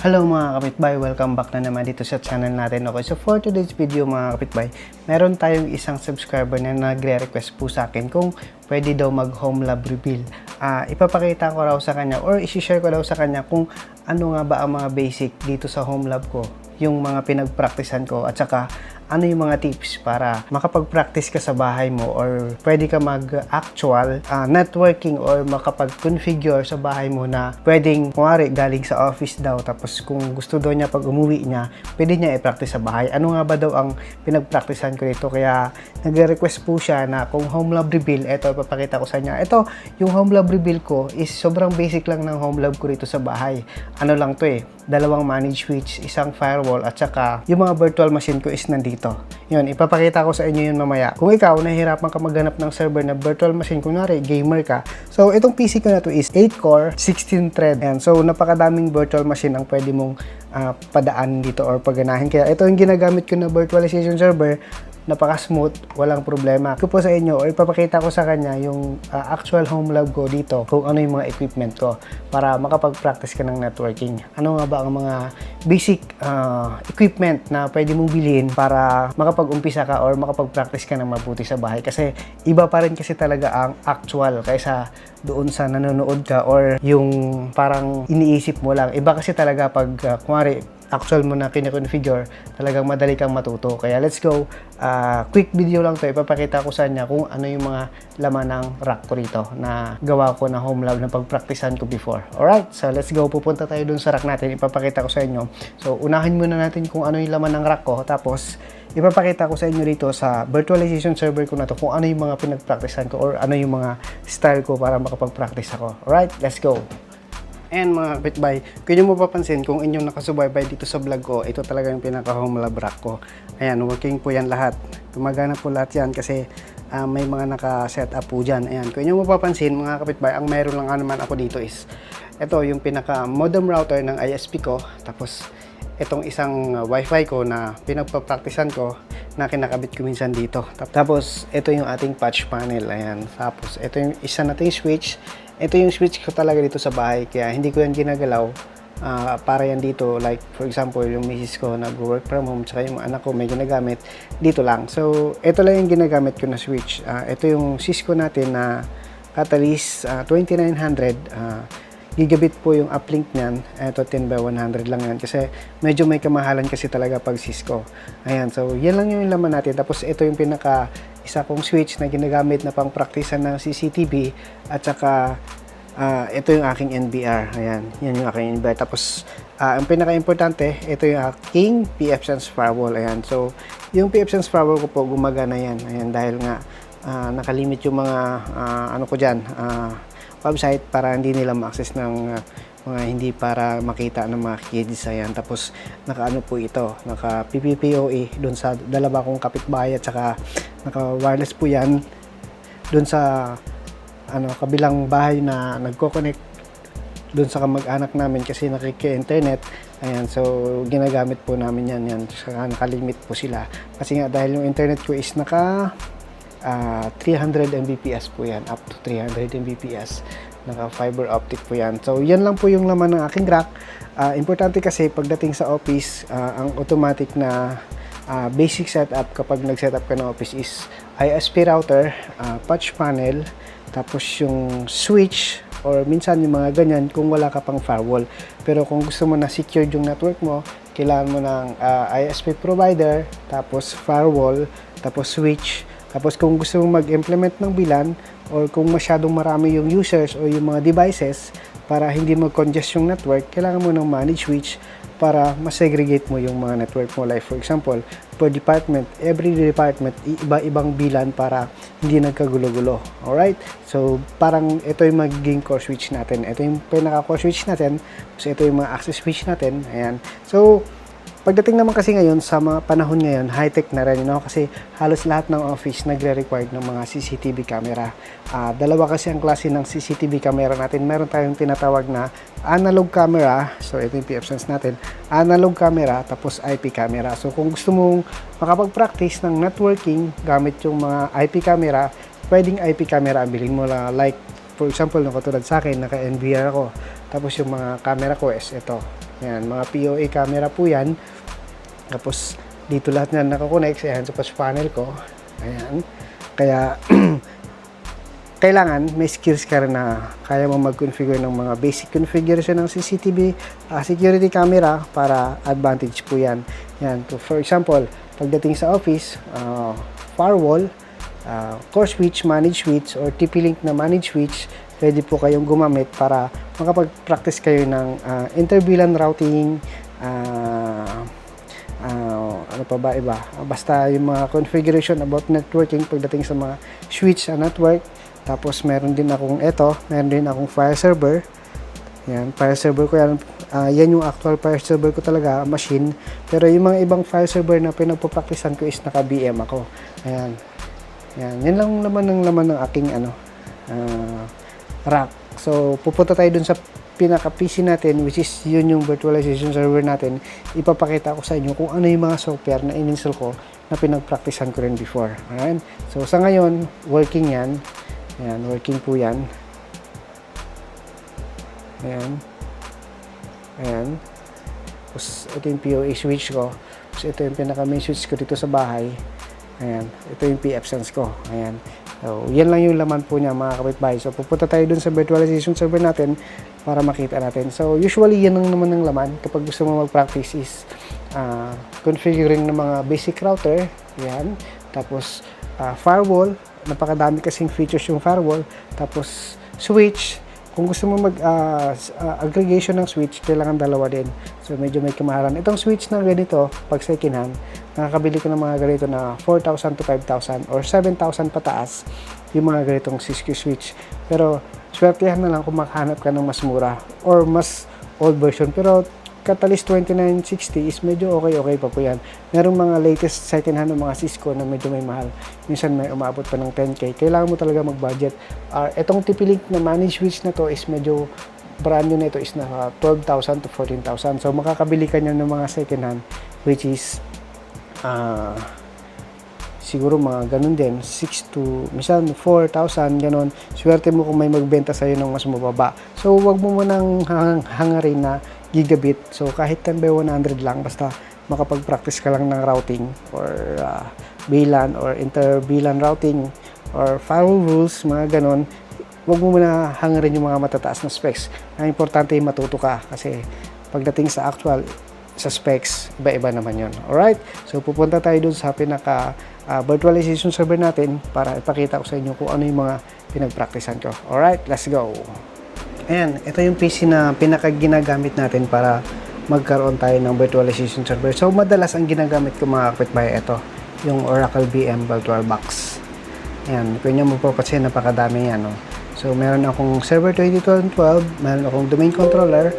Hello mga kapitbay, welcome back na naman dito sa channel natin. Okay, so for today's video mga kapitbay, meron tayong isang subscriber na nagre-request po sa akin kung pwede daw mag home lab reveal. Ah, ipapakita ko raw sa kanya or isi-share ko daw sa kanya kung ano nga ba ang mga basic dito sa home lab ko, yung mga pinagpraktisan ko at saka ano yung mga tips para makapag-practice ka sa bahay mo or pwede ka mag-actual ah, networking or makapag-configure sa bahay mo na pwedeng, kumari, galing sa office daw tapos kung gusto daw niya pag umuwi niya, pwede niya i-practice sa bahay. Ano nga ba daw ang pinag-practicean ko dito? Kaya nagre-request po siya na kung home lab reveal, eto ipapakita ko sa niya. Ito, yung home lab reveal ko is sobrang basic lang ng home lab ko dito sa bahay. Ano lang to eh, dalawang manage switch, isang firewall, at saka yung mga virtual machine ko is nandito. Yun, ipapakita ko sa inyo yun mamaya. Kung ikaw, nahihirapan ka maghanap ng server na virtual machine, kunwari, gamer ka. So, itong PC ko na to is 8-core, 16-thread. Ayan, so, napakadaming virtual machine ang pwede mong ah, padaan dito or pagganahin. Kaya ito yung ginagamit ko na virtualization server napaka-smooth, walang problema. Ko po sa inyo, or ipapakita ko sa kanya yung ah, actual home lab ko dito, kung ano yung mga equipment ko para makapag-practice ka ng networking. Ano nga ba ang mga basic ah, equipment na pwede mong bilhin para makapag-umpisa ka or makapag-practice ka ng mabuti sa bahay. Kasi iba pa rin kasi talaga ang actual kaysa doon sa nanonood ka or yung parang iniisip mo lang. Iba kasi talaga pag, uh, kumari, actual mo na kine-configure, talagang madali kang matuto. Kaya let's go. Ah, quick video lang to. Ipapakita ko sa kanya kung ano yung mga laman ng rack ko rito na gawa ko na home lab na pagpraktisan ko before. Alright, so let's go. Pupunta tayo dun sa rack natin. Ipapakita ko sa inyo. So, unahin muna natin kung ano yung laman ng rack ko. Tapos, ipapakita ko sa inyo dito sa virtualization server ko na to kung ano yung mga pinagpraktisan ko or ano yung mga style ko para makapag-practice ako. Alright, let's go. And mga kapitbay, kung nyo mapapansin kung inyong nakasubaybay dito sa vlog ko, ito talaga yung pinaka-home lab rack ko. Ayan, working po yan lahat. Gumagana po lahat yan kasi ah, may mga naka-set up po dyan. Ayan, kung inyo mapapansin mga kapitbay, ang meron lang naman ako dito is ito yung pinaka-modem router ng ISP ko. Tapos itong isang uh, wifi ko na pinagpa-practicean ko na kinakabit ko minsan dito. Tap- Tapos ito yung ating patch panel. Ayan. Tapos ito yung isa nating switch. Ito yung switch ko talaga dito sa bahay kaya hindi ko yan ginagalaw. Ah, para yan dito like for example yung misis ko nag-work from home tsaka yung anak ko may ginagamit dito lang. So ito lang yung ginagamit ko na switch. Ah, ito yung Cisco natin na Catalyst ah, 2900 ah, gigabit po yung uplink niyan. Ito 10 by 100 lang yan kasi medyo may kamahalan kasi talaga pag Cisco. Ayan, so yan lang yung laman natin. Tapos ito yung pinaka isa kong switch na ginagamit na pang praktisan ng CCTV at saka ah, ito yung aking NBR. Ayan, yan yung aking NBR. Tapos ah, ang pinaka-importante, ito yung aking PFSense firewall. Ayan, so yung PFSense firewall ko po gumagana yan. Ayan, dahil nga ah, nakalimit yung mga ah, ano ko dyan, ah, website para hindi nila ma-access ng uh, mga hindi para makita ng mga kids. Ayan tapos naka ano po ito naka PPPoE doon sa dalawa kong kapitbahay at saka naka wireless po yan doon sa ano kabilang bahay na nagko-connect doon sa kamag-anak namin kasi nakiki-internet. Ayan so ginagamit po namin yan yan saka nakalimit po sila. Kasi nga dahil yung internet ko is naka ah, 300 Mbps po yan, up to 300 Mbps. Naka fiber optic po yan. So, yan lang po yung laman ng aking rack. Ah, importante kasi pagdating sa office, ah, ang automatic na ah, basic setup kapag nag-setup ka ng office is ISP router, ah, patch panel, tapos yung switch, or minsan yung mga ganyan kung wala ka pang firewall. Pero kung gusto mo na secured yung network mo, kailangan mo ng ah, ISP provider, tapos firewall, tapos switch, tapos kung gusto mong mag-implement ng bilan or kung masyadong marami yung users o yung mga devices para hindi mag-congest yung network, kailangan mo ng manage switch para ma-segregate mo yung mga network mo. Like for example, per department, every department, iba-ibang bilan para hindi nagkagulo-gulo. Alright? So, parang ito yung magiging core switch natin. Ito yung pinaka-core switch natin. So, ito yung mga access switch natin. Ayan. So, Pagdating naman kasi ngayon sa mga panahon ngayon, high-tech na rin, you know, kasi halos lahat ng office nagre-required ng mga CCTV camera. Ah, dalawa kasi ang klase ng CCTV camera natin. Meron tayong tinatawag na analog camera, so ito yung PFSense natin, analog camera, tapos IP camera. So kung gusto mong makapag-practice ng networking gamit yung mga IP camera, pwedeng IP camera ang bilhin mo lang. Like, for example, no, katulad sa akin, naka-NVR ako. Tapos yung mga camera ko is ito. Yan, mga POA camera po yan. Tapos, dito lahat na nakakonect. Ayan, sa push panel ko. Ayan. Kaya, kailangan may skills ka rin na kaya mo mag-configure ng mga basic configuration ng CCTV ah, security camera para advantage po yan. Yan. So, for example, pagdating sa office, ah, firewall, ah, core switch, manage switch, or TP-Link na manage switch, pwede po kayong gumamit para makapag-practice kayo ng ah, inter-VLAN routing, ah, ah, ano pa ba iba? Basta yung mga configuration about networking pagdating sa mga switch sa network. Tapos meron din akong ito, meron din akong file server. Yan, file server ko yan. Ah, yan yung actual file server ko talaga, machine. Pero yung mga ibang file server na pinagpapraktisan ko is naka-BM ako. Ayan. Yan, yan lang naman ang laman ng aking ano, ah, rack. So, pupunta tayo dun sa pinaka-PC natin, which is yun yung virtualization server natin. Ipapakita ko sa inyo kung ano yung mga software na in-install ko na pinagpraktisan ko rin before. Ayan. So, sa ngayon, working yan. Ayan, working po yan. Ayan. Ayan. Tapos, ito yung POA switch ko. Tapos, ito yung pinaka-main switch ko dito sa bahay. Ayan. Ito yung PF Sense ko. Ayan. So, yan lang yung laman po niya mga kapitbahay. So, pupunta tayo dun sa virtualization server natin para makita natin. So, usually, yan lang naman ang laman kapag gusto mo mag-practice is ah, configuring ng mga basic router. Yan. Tapos, ah, firewall. Napakadami kasing features yung firewall. Tapos, switch. Kung gusto mo mag s- ah, aggregation ng switch, kailangan dalawa din. So, medyo may kamahalan. Itong switch na ganito, pag second hand, nakakabili ko ng mga ganito na 4,000 to 5,000 or 7,000 pataas yung mga ganitong Cisco switch. Pero, swertihan na lang kung makahanap ka ng mas mura or mas old version. Pero, Catalyst 2960 is medyo okay-okay pa po yan. Merong mga latest second hand ng mga Cisco na medyo may mahal. Minsan may umabot pa ng 10k. Kailangan mo talaga mag-budget. Uh, itong TP-Link na managed switch na to is medyo brand new nito is naka 12,000 to 14,000. So makakabili ka niyan ng mga second hand which is ah siguro mga ganun din 6 to minsan 4,000 ganun swerte mo kung may magbenta sa'yo ng mas mababa so wag mo munang hang hangarin na gigabit so kahit 10 by 100 lang basta makapag-practice ka lang ng routing or uh, VLAN or inter-VLAN routing or firewall rules mga ganun wag mo muna hangarin yung mga matataas na specs ang importante matuto ka kasi pagdating sa actual sa specs, iba-iba naman yon. Alright? So, pupunta tayo dun sa pinaka ah, virtualization server natin para ipakita ko sa inyo kung ano yung mga pinagpraktisan ko. Alright? Let's go! Ayan, ito yung PC na pinaka ginagamit natin para magkaroon tayo ng virtualization server. So, madalas ang ginagamit ko mga kapitbahay, ito, yung Oracle VM VirtualBox. Ayan, kung nyo mapapansin, napakadami yan. No? So, meron akong Server 2012, meron akong domain controller,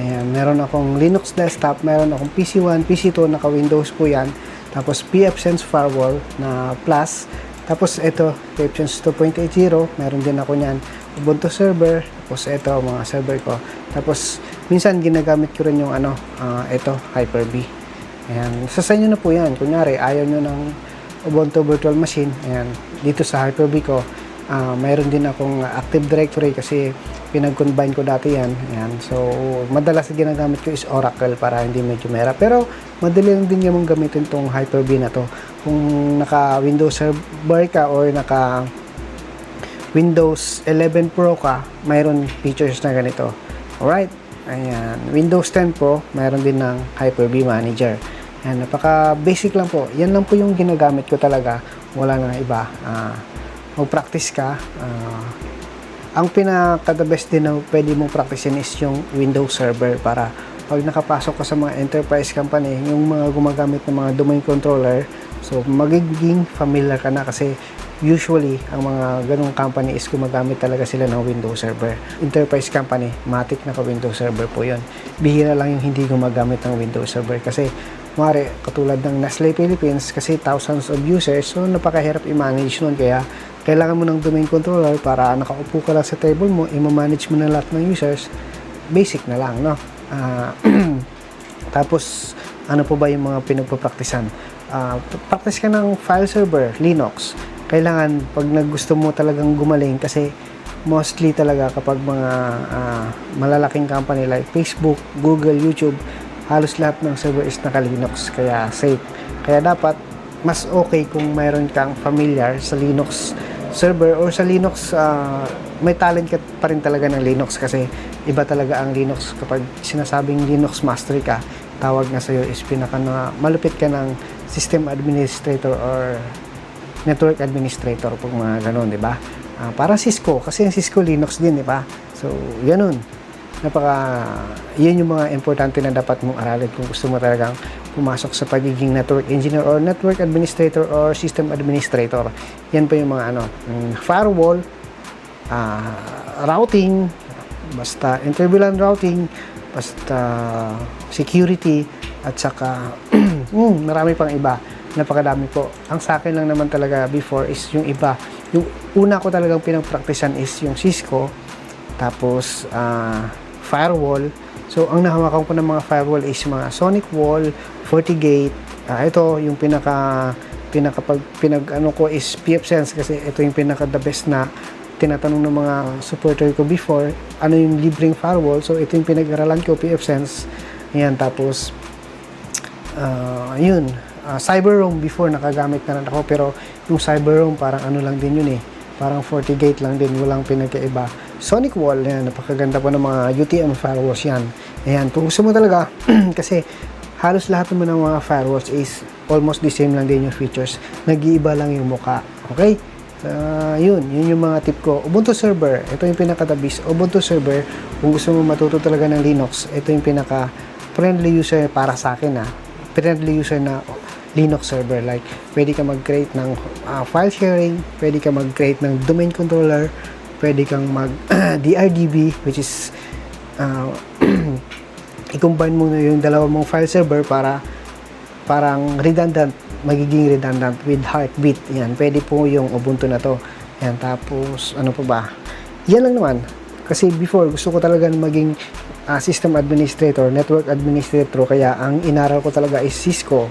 Ayan, meron akong Linux desktop, meron akong PC1, PC2, naka-Windows po yan. Tapos pfSense Firewall na Plus. Tapos ito, pfSense 2.80, meron din ako niyan. Ubuntu server, tapos ito, mga server ko. Tapos minsan ginagamit ko rin yung ano, ah, ito, Hyper-V. Ayan, sa inyo na po yan. Kunyari, ayaw nyo ng Ubuntu Virtual Machine. Ayan, dito sa Hyper-V ko, ah mayroon din akong Active Directory kasi pinag-combine ko dati yan. Ayan. So, madalas na ginagamit ko is Oracle para hindi medyo mera. Pero, madali lang din yung gamitin tong Hyper-V na to. Kung naka Windows server ka or naka Windows 11 Pro ka, mayroon features na ganito. Alright? Ayan. Windows 10 Pro, mayroon din ng Hyper-V Manager. Ayan, napaka basic lang po. Yan lang po yung ginagamit ko talaga. Wala na iba. Ah, mag-practice ka. Ah, ang pinaka the best din na pwede mong practicein is yung Windows Server para pag nakapasok ka sa mga enterprise company, yung mga gumagamit ng mga domain controller, so magiging familiar ka na kasi usually ang mga ganong company is gumagamit talaga sila ng Windows Server. Enterprise company, matik na ka Windows Server po yon. Bihira lang yung hindi gumagamit ng Windows Server kasi Mare, katulad ng Nestle Philippines kasi thousands of users so napakahirap i-manage nun kaya kailangan mo ng domain controller para nakaupo ka lang sa table mo, i-manage mo na lahat ng users basic na lang, no? Ah, tapos, ano po ba yung mga pinagpapraktisan? Ah, practice ka ng file server, Linux. Kailangan, pag naggusto mo talagang gumaling, kasi mostly talaga kapag mga ah, malalaking company like Facebook, Google, YouTube, halos lahat ng server is naka-Linux kaya safe. Kaya dapat mas okay kung mayroon kang familiar sa Linux server or sa Linux ah, may talent ka pa rin talaga ng Linux kasi iba talaga ang Linux kapag sinasabing Linux mastery ka tawag na sa'yo is pinaka na, malupit ka ng system administrator or network administrator pag mga ganun, di ba? Ah, parang Cisco, kasi yung Cisco Linux din, di ba? So, ganun. Napaka, yun yung mga importante na dapat mong aralin kung gusto mo talagang pumasok sa pagiging network engineer or network administrator or system administrator. Yan pa yung mga ano, firewall, ah, routing, basta interview lang routing, basta security, at saka mm, marami pang iba. Napakadami po. Ang sa akin lang naman talaga before is yung iba. Yung una ko talagang pinagpraktisan is yung Cisco, tapos ah, firewall. So, ang nahawakan ko ng mga firewall is mga Sonic Wall, FortiGate. Ah, ito yung pinaka pinaka pag pinag ano ko is pfSense kasi ito yung pinaka the best na tinatanong ng mga supporter ko before ano yung libreng firewall. So ito yung pinag-aralan ko pfSense ayan tapos ah yun ah, CyberRoam before nakagamit na rin ako pero yung CyberRoam parang ano lang din yun eh. Parang FortiGate lang din walang pinagkaiba Sonic Wall yan napakaganda po ng mga UTM firewalls yan ayan kung gusto mo talaga kasi halos lahat naman ng mga firewalls is almost the same lang din yung features nag-iiba lang yung muka okay Ah, yun, yun yung mga tip ko. Ubuntu server, ito yung pinaka-tabis. Ubuntu server, kung gusto mo matuto talaga ng Linux, ito yung pinaka friendly user para sa akin ah. Friendly user na Linux server. Like, pwede ka mag-create ng ah, file sharing, pwede ka mag-create ng domain controller, pwede kang mag DRDB, which is ah, i-combine mo na yung dalawa mong file server para parang redundant magiging redundant with heartbeat. Yan pwede po yung Ubuntu na to. Yan tapos ano pa ba? Yan lang naman. Kasi before gusto ko talaga maging ah, system administrator network administrator. Kaya ang inaral ko talaga is Cisco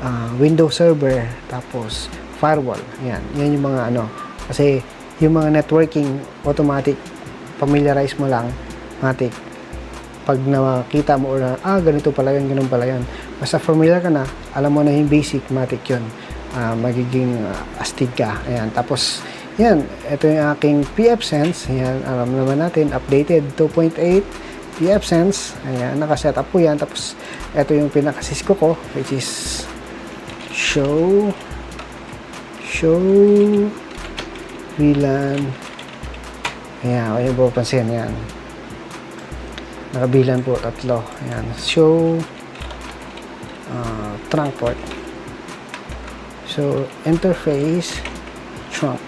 ah, Windows Server tapos firewall. Yan yan yung mga ano. Kasi yung mga networking automatic familiarize mo lang matic pag nakita mo or ah, ganito pala yun, ganun pala yun. Basta familiar ka na, alam mo na yung basic, matic yun. Ah, magiging ah, astig ka. Ayan. Tapos, yan, ito yung aking pfSense. Ayan, alam naman natin, updated 2.8 pfSense. Ayan, nakaset up po yan. Tapos, ito yung pinaka-Cisco ko, which is show show VLAN ayan, kung yung pupansin, ayan. Nakabilan po tatlo. Ayan show uh, trunk port. So interface trunk.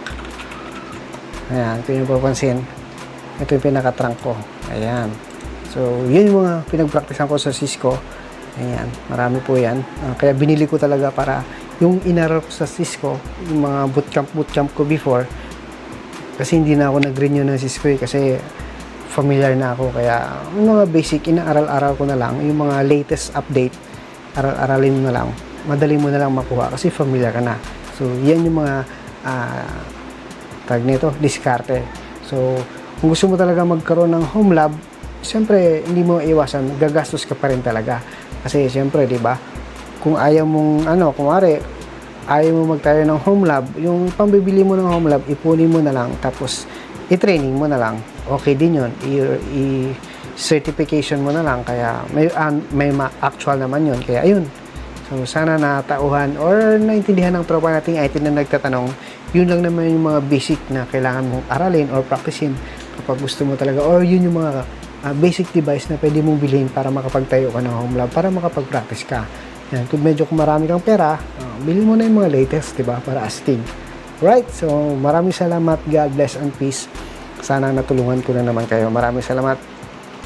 Ayan ito yung papansin ito yung pinaka trunk ko. Ayan. So yun yung mga pinagpraktisan ko sa Cisco. Ayan marami po yan. Ah, kaya binili ko talaga para yung inaral ko sa Cisco yung mga bootcamp bootcamp ko before kasi hindi na ako nag-renew ng Cisco kasi familiar na ako. Kaya yung mga basic inaaral-aral ko na lang. Yung mga latest update aral-aralin mo na lang. Madali mo na lang makuha kasi familiar ka na. So yan yung mga ah, tag nito diskarte. So kung gusto mo talaga magkaroon ng home lab siyempre hindi mo iwasan. Gagastos ka pa rin talaga. Kasi siyempre di ba kung ayaw mong ano kumare ayaw mo magtayo ng home lab yung pambibili mo ng home lab ipunin mo na lang tapos i-training mo na lang. Okay din yun. I- i- certification mo na lang kaya may an- may ma- actual naman yun. Kaya ayun. So sana natauhan or naintindihan ng tropa nating IT na nagtatanong. Yun lang naman yung mga basic na kailangan mong aralin or practicein kapag gusto mo talaga. Or yun yung mga ah, basic device na pwede mong bilhin para makapagtayo ka ng home lab para makapag-practice ka yan, kung medyo kung marami kang pera ah, bilhin mo na yung mga latest di ba para astig right so maraming salamat God bless and peace sana natulungan ko na naman kayo. Maraming salamat.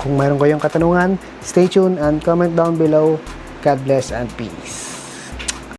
Kung mayroon kayong katanungan, stay tuned and comment down below. God bless and peace.